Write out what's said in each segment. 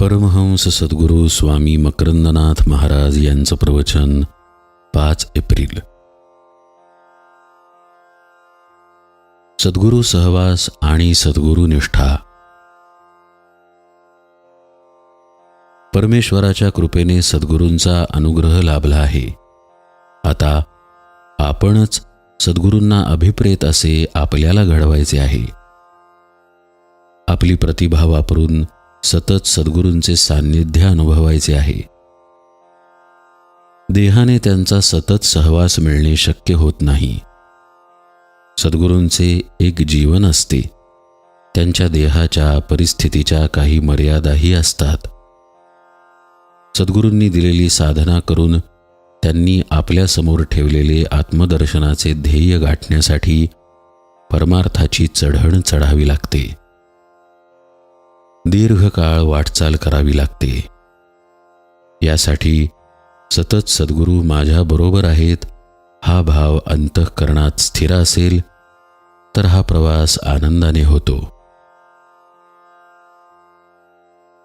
परमहंस सद्गुरू स्वामी मकरंदनाथ महाराज यांचं प्रवचन पाच एप्रिल. सद्गुरू सहवास आणि सद्गुरू निष्ठा. परमेश्वराच्या कृपेने सद्गुरूंचा अनुग्रह लाभला आहे. आता आपणच सद्गुरूंना अभिप्रेत असे आपल्याला घडवायचे आहे. आपली प्रतिभा वापरून सतत सद्गुरूंचे सान्निध्य अनुभवायचे आहे. देहाने त्यांचा सतत सहवास मिळणे शक्य होत नाही. सद्गुरूंचे एक जीवन असते. त्यांच्या देहाच्या परिस्थितीच्या काही मर्यादाही असतात. सद्गुरूंनी दिलेली साधना करून त्यांनी आपल्यासमोर ठेवलेले आत्मदर्शनाचे ध्येय गाठण्यासाठी परमार्थाची चढण चढावी लागते. दीर्घकाळ वाटचाल करावी लागते. यासाठी सतत सद्गुरू माझ्याबरोबर आहेत हा भाव अंतःकरणात स्थिर असेल तर हा प्रवास आनंदाने होतो.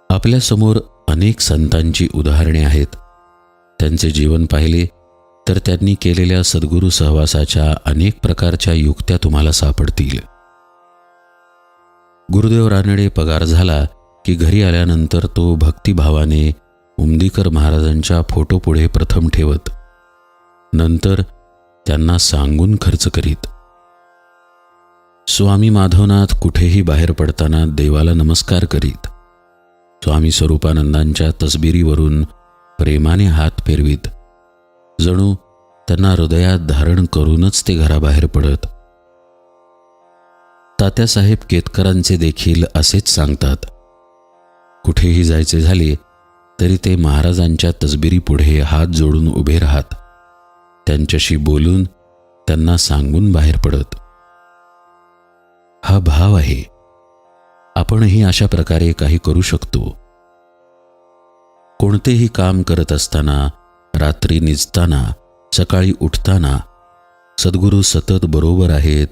आपल्यासमोर अनेक संतांची उदाहरणे आहेत. त्यांचे जीवन पाहिले तर त्यांनी केलेल्या सद्गुरू सहवासाच्या अनेक प्रकारच्या युक्त्या तुम्हाला सापडतील. गुरुदेव रानडे पगार झाला की घरी आल्यानंतर तो भक्तिभावाने उमदीकर महाराजांच्या फोटोपुढे प्रथम ठेवत नंतर त्यांना सांगून खर्च करीत. स्वामी माधवनाथ कुठेही बाहेर पडताना देवाला नमस्कार करीत स्वामी स्वरूपानंदांच्या तसबिरीवरून प्रेमाने हात फिरवीत. जणू त्यांना हृदयात धारण करूनच ते घराबाहेर पडत तात्यासाहेब केतकरांचे देखील असेच सांगतात. कुठेही जायचे झाले तरी ते महाराजांच्या तसबिरीपुढे हात जोडून उभे राहत. त्यांच्याशी बोलून त्यांना सांगून बाहेर पडत. हा भाव आहे. आपणही अशा प्रकारे काही करू शकतो. कोणतेही काम करत असताना रात्री निजताना सकाळी उठताना सद्गुरू सतत बरोबर आहेत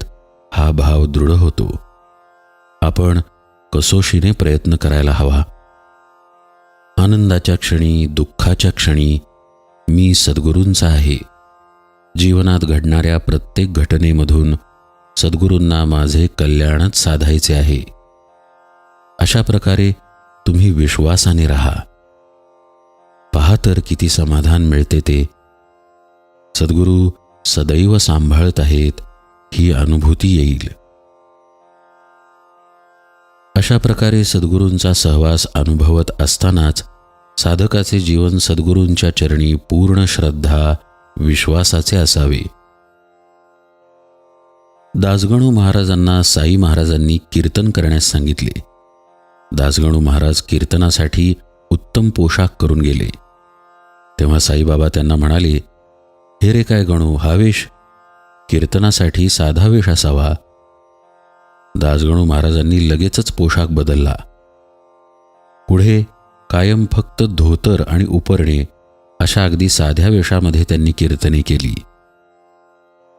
हा भाव दृढ होतो. आपण कसोशीने प्रयत्न करायला हवा. आनंदाच्या क्षणी दुःखाच्या क्षणी मी सद्गुरूंचा आहे. जीवनात घडणाऱ्या प्रत्येक घटनेमधून सद्गुरूंना माझे कल्याणच साधायचे आहे. अशा प्रकारे तुम्ही विश्वासाने राहा. पहा तर किती समाधान मिळते ते. सद्गुरू सदैव सांभाळत आहेत. ही अनुभूती येईल. अशा प्रकारे सद्गुरूंचा सहवास अनुभवत असतानाच साधकाचे जीवन सद्गुरूंच्या चरणी पूर्ण श्रद्धा विश्वासाचे असावे. दासगणू महाराजांना साई महाराजांनी कीर्तन करण्यास सांगितले. दासगणू महाराज कीर्तनासाठी उत्तम पोशाख करून गेले. तेव्हा साईबाबा त्यांना म्हणाले हे रे काय गणू हा वेश कीर्तनासाठी साधा वेश असावा. दासगणू महाराजांनी लगेचच पोशाख बदलला. पुढे कायम फक्त धोतर आणि उपरणे अशा अगदी साध्या वेशामध्ये त्यांनी कीर्तने केली.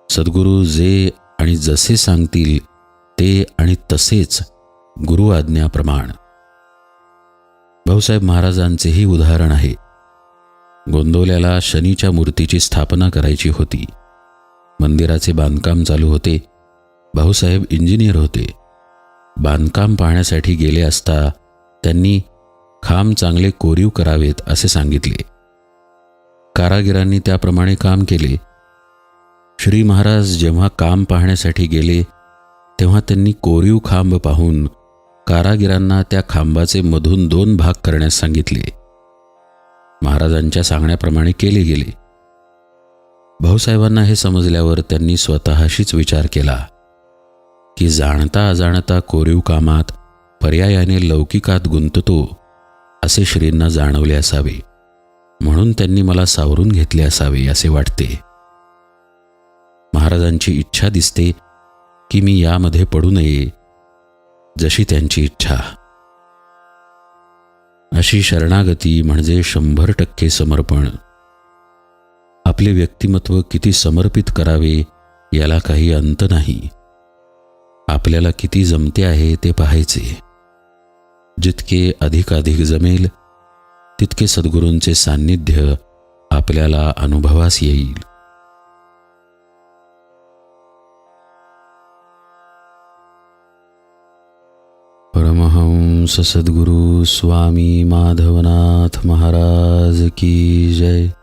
सद्गुरू जे आणि जसे सांगतील ते आणि तसेच गुरु आज्ञाप्रमाण. भाऊसाहेब महाराजांचेही उदाहरण आहे. गोंदवल्याला शनीच्या मूर्तीची स्थापना करायची होती. मंदिराचे बांधकाम चालू होते. भाऊसाहेब इंजिनियर होते. बांधकाम पाहण्यासाठी गेले असता त्यांनी खांब चांगले कोरीव करावेत असे सांगितले. कारागिरांनी त्याप्रमाणे काम केले. श्री महाराज जेव्हा काम पाहण्यासाठी गेले तेव्हा त्यांनी कोरीव खांब पाहून कारागिरांना त्या खांबाचे मधून दोन भाग करण्यास सांगितले. महाराजांच्या सांगण्याप्रमाणे केले गेले. भाऊसाहेबांना हे समजल्यावर त्यांनी स्वतःशीच विचार केला की जाणता अजाणता कोरीव कामात पर्यायाने लौकिकात गुंततो असे श्रींना जाणवले असावे. म्हणून त्यांनी मला सावरून घेतले असावे असे वाटते. महाराजांची इच्छा दिसते की मी यामध्ये पडू नये जशी त्यांची इच्छा. अशी शरणागती म्हणजे शंभर टक्के समर्पण. आपले व्यक्तिमत्व किती समर्पित करावे याला काही अंत नाही. आपल्याला किती जमते आहे ते पाहायचे. जितके अधिकाधिक जमेल तितके सद्गुरूंचे सान्निध्य आपल्याला अनुभवास येईल. परमहंस सद्गुरु स्वामी माधवनाथ महाराज की जय.